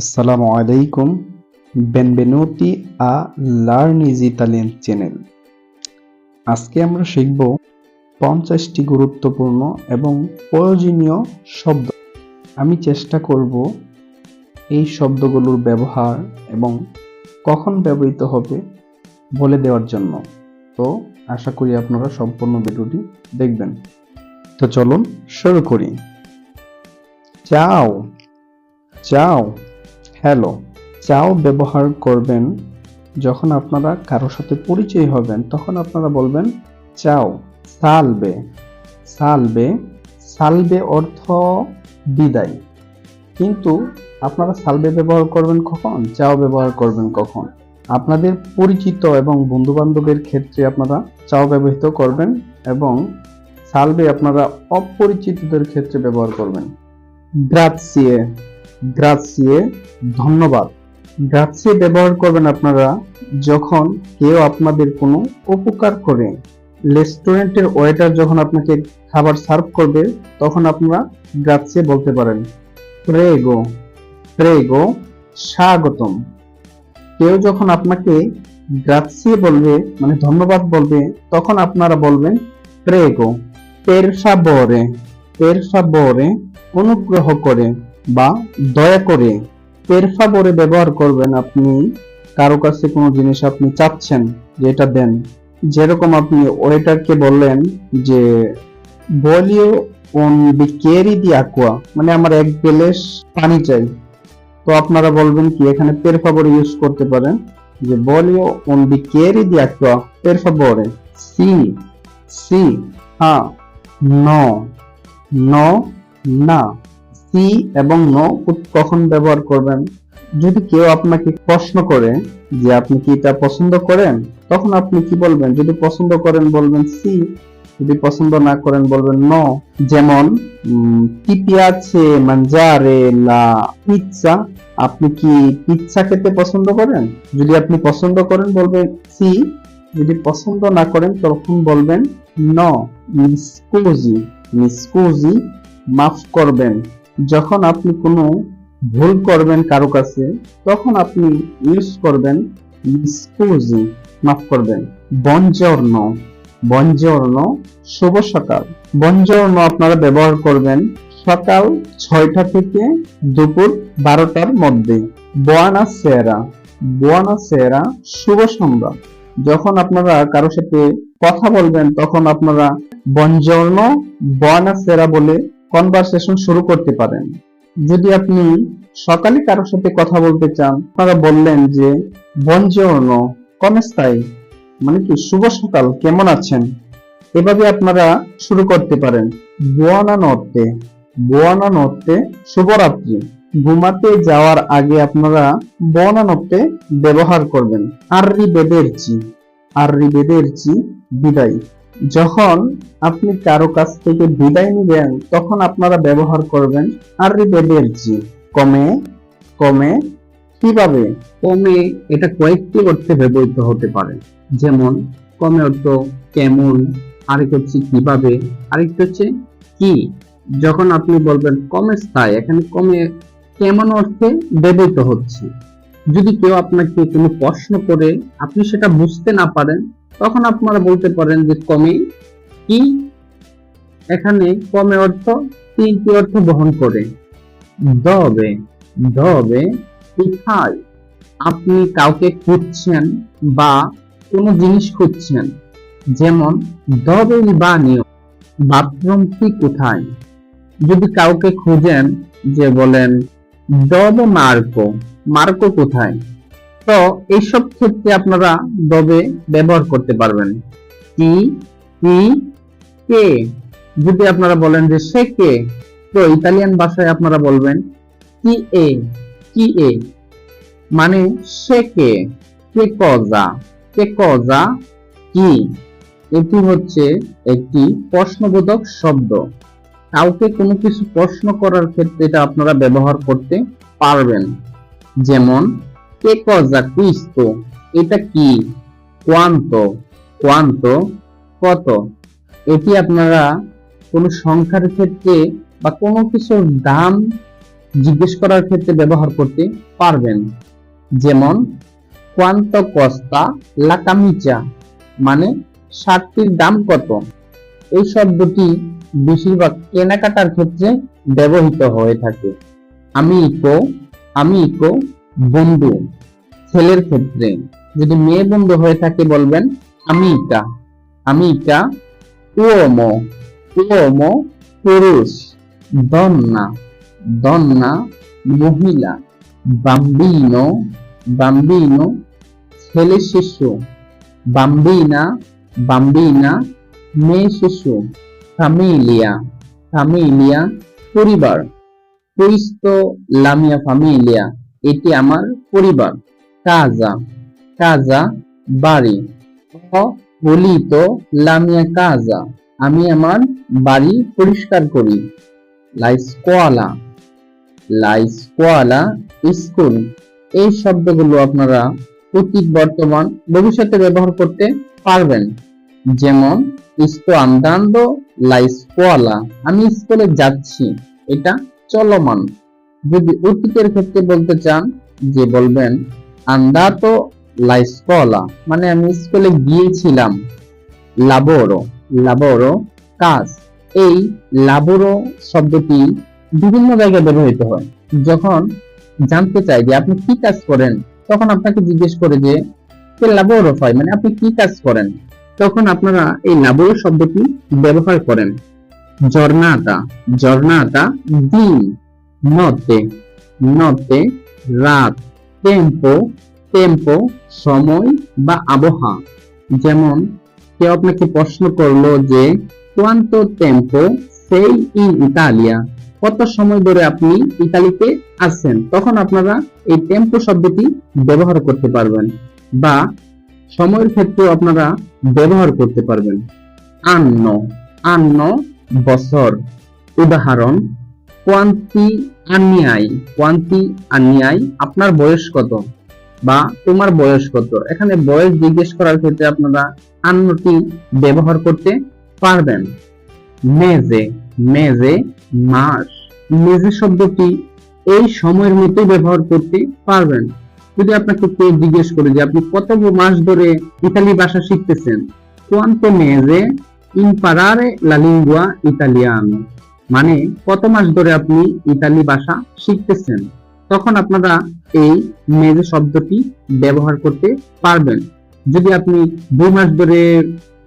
Assalamu alaikum, benvenuti a Learn Easy Italian channel. আজকে আমরা শিখব পঞ্চাশটি গুরুত্বপূর্ণ এবং প্রয়োজনীয় শব্দ। আমি চেষ্টা করব এই শব্দগুলোর ব্যবহার এবং কখন ব্যবহৃত হবে বলে দেওয়ার জন্য। তো আশা করি আপনারা সম্পূর্ণ ভিডিওটি দেখবেন। তো চলুন শুরু করি। চাও চাও। হ্যালো, চাও ব্যবহার করবেন যখন আপনারা কারোর সাথে পরিচয় হবেন, তখন আপনারা বলবেন চাও, সালবে। সালবে সালবে অর্থ বিদায়। কিন্তু আপনারা সালবে ব্যবহার করবেন কখন? চাও ব্যবহার করবেন কখন? আপনাদের পরিচিত এবং বন্ধু বান্ধবের ক্ষেত্রে আপনারা চাও ব্যবহৃত করবেন এবং সালবে আপনারা অপরিচিতদের ক্ষেত্রে ব্যবহার করবেন। গ্রাৎসিয়ে গ্রাৎসিয়ে ধন্যবাদ। গ্রাৎসিয়ে ব্যবহার করবেন আপনারা যখন কেউ আপনাদের কোনো উপকার করে। রেস্টুরেন্টের ওয়েটার যখন আপনাকে খাবার সার্ভ করবে, তখন আপনারা গ্রাৎসিয়ে বলতে পারেন। প্রেগো প্রেগো স্বাগতম। কেউ যখন আপনাকে গ্রাৎসিয়ে বলবে মানে ধন্যবাদ বলবে, তখন আপনারা বলবেন প্রেগো পের ফাবোরে পের ফাবোরে অনুগ্রহ করে বা দয়া করে পেরফাবরে ব্যবহার করবেন আপনি। কারও কাছে কোনো জিনিস আপনি চাচ্ছেন যে এটা দেন। যেরকম আপনি ওয়েটারকে বললেন যে, বলিও অন বিকেরি দি aqua মানে আমার এক গ্লাস পানি চাই। তো আপনারা বলবেন কি, এখানে পেরফাবরে ইউজ করতে পারেন যে, বলিও অন বিকেরি দি aqua পেরফাবরে সি সি হ্যাঁ নো। নো, না। সি এবং নো কখন ব্যবহার করবেন? যদি কেউ আপনাকে প্রশ্ন করে যে আপনি কি এটা পছন্দ করেন, তখন আপনি কি বলবেন? যদি পছন্দ করেন, বলবেন সি। যদি পছন্দ না করেন, বলবেন নো। যেমন কি পিয়াছে মানজারে, লা পিৎজা। আপনি কি পিৎজা খেতে পছন্দ করেন? যদি আপনি পছন্দ করেন, বলবেন সি। যদি পছন্দ না করেন, তখন বলবেন নো। মিসকুজি মিসকুজি মাফ করবেন। যখন আপনি কোনো ভুল করবেন কারও কাছে, তখন আপনি ইউজ করবেন স্কুজি মাফ করবেন। বঞ্জর্ণ বঞ্জর্ণ শুভ সকাল। বঞ্জর্ণ আপনারা ব্যবহার করবেন সকাল ছয়টা থেকে দুপুর বারোটার মধ্যে। বোয়ানা সেরা বোয়ানা সেরা শুভ সন্ধ্যা। যখন আপনারা কারোর সাথে কথা বলবেন, তখন আপনারা বঞ্জর্ণ বোয়ানা সেরা বলে কনভারসেশন শুরু করতে পারেন। যদি আপনি সকালে কারোর সাথে কথা বলতে চান, আপনারা বললেন যে বঞ্জর্ণ কমেস্তাই মানে কি, শুভ সকাল, কেমন আছেন? এভাবে আপনারা শুরু করতে পারেন। বোয়ানা নর্তে বোয়ানা নর্তে শুভরাত্রি। ঘুমাতে যাওয়ার আগে আপনারা বোয়ানা ব্যবহার করবেন আর্রি বেদেরচি আর্রি বেদেরচি বিদায়। যখন আপনি কারও কাছ থেকে বিদায় নিবেন, তখন আপনারা ব্যবহার করবেন আরিবেদেরজি কমে কমে, কীভাবে? কমে এটা কয়েকটি অর্থে ব্যবহৃত হতে পারে। যেমন, কমে অর্থ কেমন আরেক হচ্ছে কীভাবে, আরেকটা হচ্ছে কি। যখন আপনি বলবেন কমে স্থায়, এখানে কমে কেমন অর্থে ব্যবহৃত হচ্ছে? যদি কেউ আপনাকে কোনো প্রশ্ন করে, আপনি সেটা বুঝতে না পারেন, তখন আপনারা বলতে পারেন যে কমে কি? এখানে কমে অর্থ, তিনটি অর্থ বহন করে। দবে দবে কোথায় আপনি কাউকে খুঁজছেন বা কোনো জিনিস খুঁজছেন, যেমন দবে বানিও বাথরুমটি কোথায়? যদি কাউকে খুঁজেন, যে বলেন দব মার্কো মার্কো কোথায়? তো এইসব ক্ষেত্রে আপনারা দবে ব্যবহার করতে পারবেন। কি কি কে। যদি আপনারা বলেন যে সে কে, তো ইতালিয়ান ভাষায় আপনারা বলবেন কি এ কি এ। মানে সে কে কে কজা কে কজা কি? এটি হচ্ছে একটি প্রশ্নবোধক শব্দ। কাউকে কোনো কিছু প্রশ্ন করার ক্ষেত্রে এটা আপনারা ব্যবহার করতে পারবেন। যেমন, কে কজা কুইস্তো? এটা কি? কোয়ান্তো? কোয়ান্তো কত? এটি আপনারা কোনো সংখ্যার ক্ষেত্রে বা কোনো কিছুর দাম জিজ্ঞেস করার ক্ষেত্রে ব্যবহার করতে পারবেন। যেমন, কোয়ান্ত কস্তা লাকামিচা? মানে শার্টটির দাম কত? এই শব্দটি বেশিরভাগ কেনাকাটার ক্ষেত্রে ব্যবহৃত হয়ে থাকে। আমি ইকো আমি ইকো, বন্ধু, ছেলের ক্ষেত্রে। যদি মেয়ে বন্ধু হয়ে থাকে বলবেন, আমি ইকা আমি ইকা উওমো উওমো পুরুষ, দন্না দন্না, মহিলা, বাম্বিনো বাম্বিনো, ছেলে শিশু, বাম্বিনা বাম্বিনা, মেয়ে শিশু। ফ্যামিলিয়া ফ্যামিলিয়া পরিবার। পুইস্তো লামিয়া ফ্যামিলিয়া, এটি আমার পরিবার। কাজা কাজা বাড়ি। বলিতো লামিয়া কাজা, আমি আমার বাড়ি পরিষ্কার করি। লা স্কোয়ালা লা স্কোয়ালা স্কুল। এই শব্দগুলো আপনারা অতীত, বর্তমান, ভবিষ্যতে ব্যবহার করতে পারবেন। যেমন ইস্তো আন্দান্দো লা স্কোয়ালা আমি স্কুলে যাচ্ছি, এটা চলমান। যদি অতীতের ক্ষেত্রে বলতে চান, যে বলবেন আন্দাতো লা স্কোলা মানে আমি স্কুলে গিয়েছিলাম। লাবোরো। লাবোরো কাজ। এই লাবোরো শব্দটি বিভিন্ন জায়গায় ব্যবহৃত হয়। যখন জানতে চাই যে আপনি কি কাজ করেন, তখন আপনাকে জিজ্ঞেস করে যে লাবোরো হয়? মানে আপনি কি কাজ করেন? তখন আপনারা এই লাবোরো শব্দটি ব্যবহার করেন। জর্নাটা জর্নাটা দিন নতে নতে রাত, টেম্পো টেম্পো, সময় বা আবহাওয়া যেমন, কেউ আপনাকে প্রশ্ন করল যে, কোয়ান্তো টেম্পো সেই ইন ইতালিয়া? কত সময় ধরে আপনি ইতালিতে আছেন? তখন আপনারা এই টেম্পো শব্দটি ব্যবহার করতে পারবেন। বা সময়ের ক্ষেত্রেও আপনারা ব্যবহার করতে পারবেন। আন্ন আন্ন বছর। উদাহরণ, কোয়ান্তি আন্যাই কোয়ান্তি আপনার বয়স কত? বা তোমার বয়স কত? এখানে বয়স জিজ্ঞেস করার ক্ষেত্রে আপনারা আন্নটি ব্যবহার করতে পারবেন। মেজে মেজে মাস। মেজে শব্দটি এই সময়ের মতো ব্যবহার করতে পারবেন। যদি আপনাকে কেউ জিজ্ঞেস করে যে আপনি কত মাস ধরে ইতালি ভাষা শিখতেছেন কোয়ান্তো মেজে ইতালিয়ানো মানে কত মাস ধরে আপনি ইতালি ভাষা শিখতেছেন? তখন আপনারা এই মেজে শব্দটি ব্যবহার করতে পারবেন। যদি আপনি দুই মাস ধরে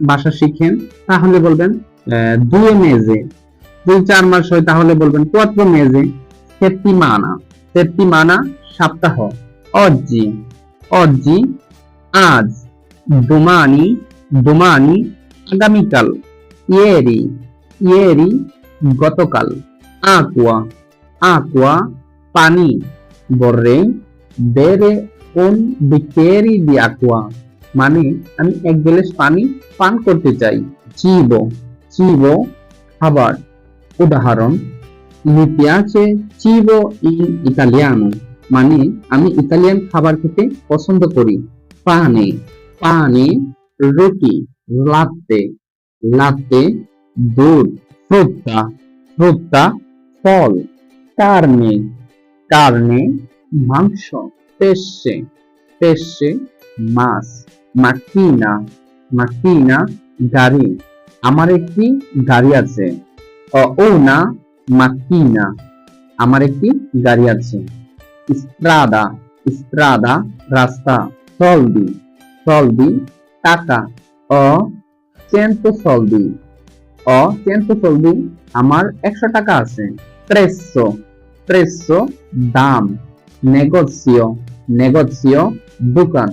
ভাষা শিখেন, তাহলে বলবেন দুয়ে মেজে যদি চার মাস হয়, তাহলে বলবেন কোয়াত্র মেজে সেপ্তিমানা সেপ্তিমানা সপ্তাহ। অজ্জি অজ্জি আজ দুমানি দুমানি আগামীকাল। ইয়েরি ইয়েরি গতকাল। আকুয়া আকুয়া পানি। বর্রে, বেরে কোন বিকেরি দি আকুয়া? মানে আমি এক গ্লাস পানি পান করতে চাই। চিবো চিবো খাবার। উদাহরণ mi piace cibo in italiano মানে আমি ইতালিয়ান খাবার খেতে পছন্দ করি। পানে পানে রুটি লাত্তে লাত্তে দুধ ফ্রুত্তা ফ্রুত্তা ফল, কার্নে কার্নে মাংস পেশে পেশে মাছ মাকিনা মাকিনা গাড়ি। আমার একটি গাড়ি আছে। ও না মাকিনা আমার একটি গাড়ি আছে। স্ট্রাদা স্ট্রাদা রাস্তা, সলদি সলদি, টাকা ও চেন্তো সলদি ও চেন্তো সলদি, আমার একশো টাকা আছে। প্রেসো প্রেসো দাম, নেগোসিও নেগোসিও দোকান।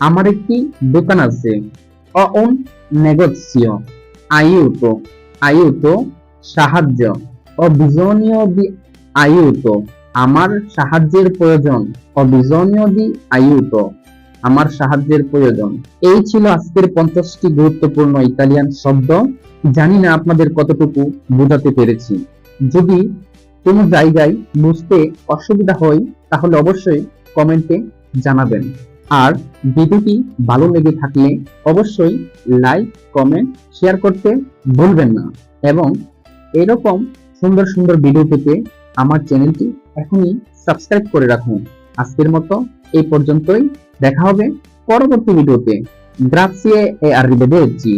আমার একটি দোকান আছে? ও উন নেগোসিও। আইউতো আইউতো সাহায্য। অবিজনীয় দি আয়ুত আমার সাহায্যের প্রয়োজন। অবিজনীয় দি আয়ুত, আমার সাহায্যের প্রয়োজন। এই ছিল আজকের পঞ্চাশটি গুরুত্বপূর্ণ ইতালিয়ান শব্দ। জানি না আপনাদের কতটুকু বোঝাতে পেরেছি। যদি কোনো জায়গায় বুঝতে অসুবিধা হয়, তাহলে অবশ্যই কমেন্টে জানাবেন। আর ভিডিওটি ভালো লেগে থাকলে অবশ্যই লাইক, কমেন্ট, শেয়ার করতে ভুলবেন না। এবং এরকম সুন্দর সুন্দর ভিডিও পেতে আমার চ্যানেলটি এখনই সাবস্ক্রাইব করে রাখুন। আজকের মতো এই পর্যন্তই। দেখা হবে পরবর্তী ভিডিওতে। গ্রাফিয়ে এ arrivederci